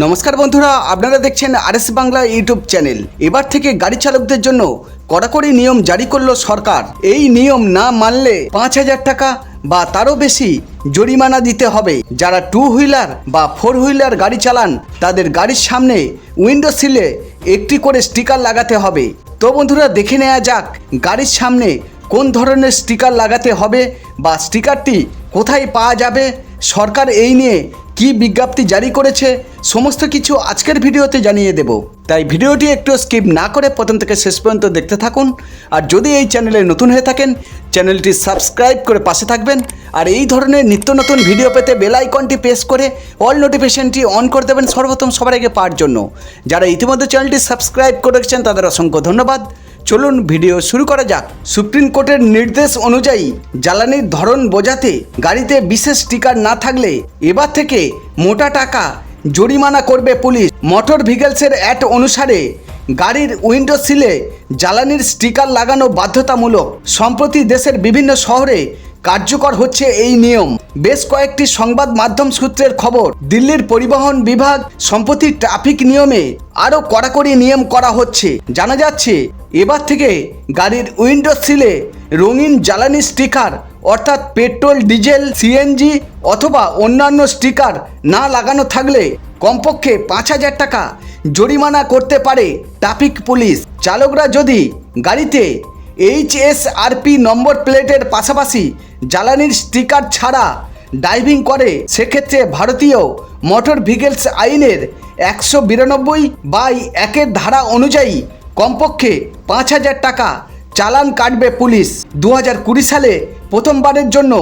নমস্কার বন্ধুরা, আপনারা দেখছেন আরএস বাংলা ইউটিউব চ্যানেল। এবার থেকে গাড়ি চালকদের জন্য কড়াকড়ি নিয়ম জারি করল সরকার। এই নিয়ম না মানলে পাঁচ হাজার টাকা বা তারও বেশি জরিমানা দিতে হবে। যারা টু হুইলার বা ফোর হুইলার গাড়ি চালান, তাদের গাড়ির সামনে উইন্ডো সিলে একটি করে স্টিকার লাগাতে হবে। তো বন্ধুরা, দেখে নেওয়া যাক গাড়ির সামনে কোন ধরনের স্টিকার লাগাতে হবে বা স্টিকারটি কোথায় পাওয়া যাবে? সরকার এই নিয়ে কি বিজ্ঞপ্তি জারি করেছে, সমস্ত কিছু আজকের ভিডিওতে জানিয়ে দেব। তাই ভিডিওটি একটু স্কিপ না করে প্রথম থেকে শেষ পর্যন্ত দেখতে থাকুন, আর যদি এই চ্যানেলে নতুন হয়ে থাকেন, চ্যানেলটি সাবস্ক্রাইব করে পাশে থাকবেন, আর এই ধরনের নিত্য নতুন ভিডিও পেতে বেল আইকনটি প্রেস করে অল নোটিফিকেশনটি অন করে দেবেন সর্বপ্রথম সবার আগে পাওয়ার জন্য। যারা ইতিমধ্যে চ্যানেলটি সাবস্ক্রাইব করেছেন, তাদের অসংখ্য ধন্যবাদ। চলুন ভিডিও শুরু করা যাক। সুপ্রিম কোর্টের নির্দেশ অনুযায়ী জ্বালানির ধরন বোঝাতে গাড়িতে বিশেষ স্টিকার না থাকলে এবার থেকে মোটা টাকা জরিমানা করবে পুলিশ। মোটর ভিকেলসের অ্যাট অনুসারে গাড়ির উইন্ডো সিলে জ্বালানির স্টিকার লাগানো বাধ্যতামূলক। সম্প্রতি দেশের বিভিন্ন শহরে কার্যকর হচ্ছে এই নিয়ম। বেশ কয়েকটি সংবাদ মাধ্যম সূত্রের খবর, দিল্লির পরিবহন বিভাগ সম্প্রতি ট্রাফিক নিয়মে আরও কড়াকড়ি নিয়ম করা হচ্ছে। জানা যাচ্ছে, এবার থেকে গাড়ির উইন্ডো সিলে রঙিন জ্বালানি স্টিকার, অর্থাৎ পেট্রোল, ডিজেল সিএনজি অথবা অন্যান্য স্টিকার না লাগানো থাকলে কমপক্ষে পাঁচ হাজার টাকা জরিমানা করতে পারে ট্রাফিক পুলিশ। চালকরা যদি গাড়িতে এইচএসআরপি নম্বর প্লেটের পাশাপাশি জ্বালানির স্টিকার ছাড়া ড্রাইভিং করে, সেক্ষেত্রে ভারতীয় মোটর ভিকেলস আইনের একশো বিরানব্বই বাই একের ধারা অনুযায়ী কমপক্ষে পাঁচ হাজার টাকা চালান কাটবে পুলিশ। দু হাজার কুড়ি সালে প্রথমবারের জন্য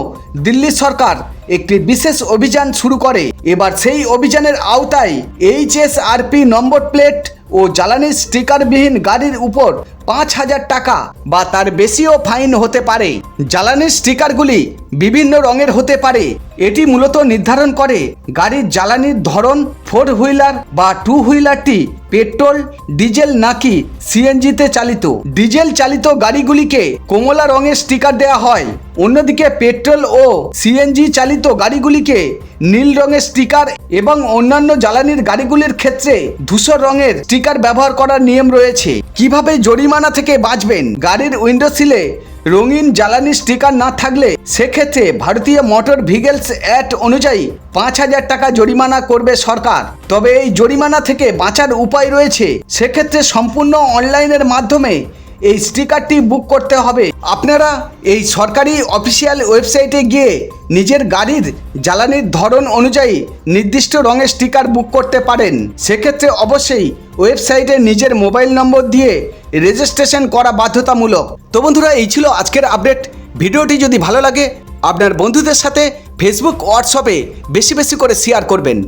দিল্লি সরকার একটি বিশেষ অভিযান শুরু করে। এবার সেই অভিযানের আওতায় এইচএসআরপি নম্বর প্লেট ও জ্বালানির স্টিকারবিহীন গাড়ির উপর পাঁচ হাজার টাকা বা তার বেশিও ফাইন হতে পারে। জ্বালানির স্টিকারগুলি বিভিন্ন রঙের হতে পারে। এটি মূলত নির্ধারণ করে গাড়ির জ্বালানির ধরন, ফোর হুইলার বা টু হুইলারটি পেট্রোল, ডিজেল নাকি সিএনজিতে চালিত? ডিজেল চালিত গাড়িগুলিকে কমলা রঙের স্টিকার দেওয়া হয়। অন্যদিকে পেট্রোল ও সিএনজি চালিত গাড়িগুলিকে নীল রঙের স্টিকার এবং অন্যান্য জ্বালানির গাড়িগুলির ক্ষেত্রে ধূসর রঙের স্টিকার ব্যবহার করার নিয়ম রয়েছে। কীভাবে জরিমানা থেকে বাঁচবেন? গাড়ির উইন্ডো সিলে রঙিন জ্বালানি স্টিকার না থাকলে সেক্ষেত্রে ভারতীয় মোটর ভিগেলস অ্যাক্ট অনুযায়ী পাঁচ হাজার টাকা জরিমানা করবে সরকার। তবে এই জরিমানা থেকে বাঁচার উপায় রয়েছে। সেক্ষেত্রে সম্পূর্ণ অনলাইনের মাধ্যমে এই স্টিকারটি বুক করতে হবে। আপনারা এই সরকারি অফিসিয়াল ওয়েবসাইটে গিয়ে নিজের গাড়ির জ্বালানির ধরন অনুযায়ী নির্দিষ্ট রঙের স্টিকার বুক করতে পারেন। সেক্ষেত্রে অবশ্যই ওয়েবসাইটে নিজের মোবাইল নম্বর দিয়ে রেজিস্ট্রেশন করা বাধ্যতামূলক। তো বন্ধুরা, এই ছিল আজকের আপডেট। ভিডিওটি যদি ভালো লাগে, আপনার বন্ধুদের সাথে ফেসবুক হোয়াটসঅ্যাপে বেশি বেশি করে শেয়ার করবেন।